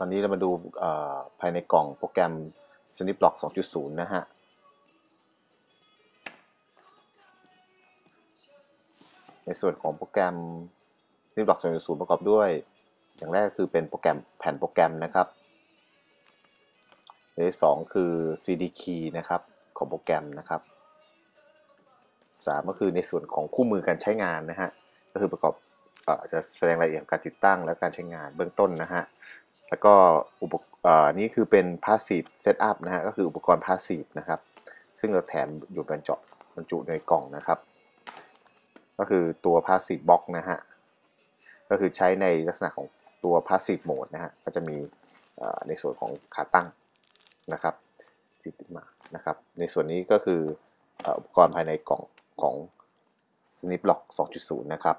ตอนนี้เรามาดูภายในกล่องโปรแกรม SnipBlock 2.0 นะฮะ ในส่วนของโปรแกรม SnipBlock 2.0 ประกอบด้วย อย่างแรกคือเป็นโปรแกรมแผ่นโปรแกรมนะครับอันที่สองคือ CD key นะครับ ของโปรแกรมนะครับสามก็คือในส่วนของคู่มือการใช้งานนะฮะ ก็คือประกอบจะแสดงรายละเอียดการติดตั้งและการใช้งานเบื้องต้นนะฮะ แล้วก็อุปกรณ์นี้คือเป็น passive setup นะฮะก็คืออุปกรณ์ passive นะครับ ซึ่งเราแถมอยู่บรรจุบรรจุในกล่องนะครับ ก็คือตัว passive box นะฮะก็คือใช้ในลักษณะของตัว passive mode นะฮะก็จะมีในส่วนของขาตั้งนะครับที่ติดมานะครับ ในส่วนนี้ก็คืออุปกรณ์ภายในกล่องของ Snip Lock 2.0 นะครับ